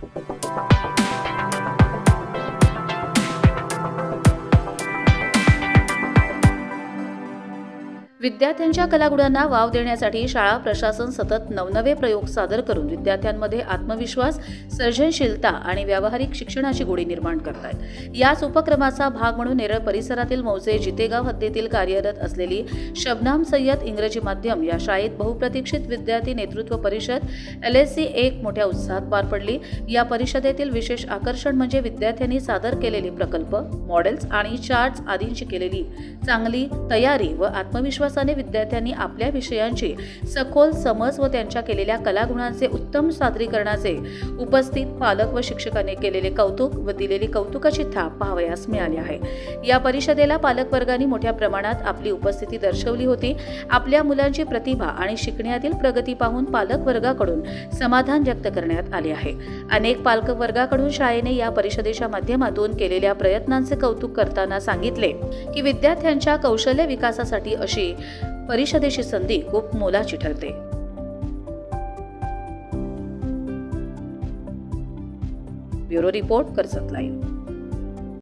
Thank you विद्यार्थ्यांच्या कलागुणांना wow देण्यासाठी शाळा प्रशासन सतत नवनवे प्रयोग सादर करून विद्यार्थ्यांमध्ये आत्मविश्वास सर्जनशीलता आणि व्यावहारिक शिक्षणाची गोडी निर्माण करत आहेत याच उपक्रमाचा भाग म्हणून नेरळ परिसरातील मौजे जितेगाव हद्दीतील कार्यरत असलेली शबनाम सय्यद इंग्रजी माध्यम या शाळेत बहुप्रतीक्षित विद्यार्थी नेतृत्व परिषद एल एस सी एक मोठ्या उत्साहात पार पडली. या परिषदेतील विशेष आकर्षण म्हणजे विद्यार्थ्यांनी सादर केलेले प्रकल्प मॉडेल्स आणि चार्ट्स आदींची केलेली चांगली तयारी व आत्मविश्वास आत्मविश्वासाने विद्यार्थ्यांनी आपल्या विषयांची सखोल समज व त्यांच्या केलेल्या कलागुणांचे उत्तम सादरीकरणाचे उपस्थित पालक व शिक्षकांनी केलेले कौतुक व दिलेली कौतुकाची थाप पाहावयास मिळाली आहे. या परिषदेला पालकवर्गाने मोठ्या प्रमाणात आपली उपस्थिती दर्शवली होती. आपल्या मुलांची प्रतिभा आणि शिकण्यातील प्रगती पाहून पालकवर्गाकडून समाधान व्यक्त करण्यात आले आहे. अनेक पालकवर्गाकडून शाळेने या परिषदेच्या माध्यमातून केलेल्या प्रयत्नांचे कौतुक करताना सांगितले की विद्यार्थ्यांच्या कौशल्य विकासासाठी अशी परिषदेची संधी खूप मोलाची ठरते. Bureau report Karjat live.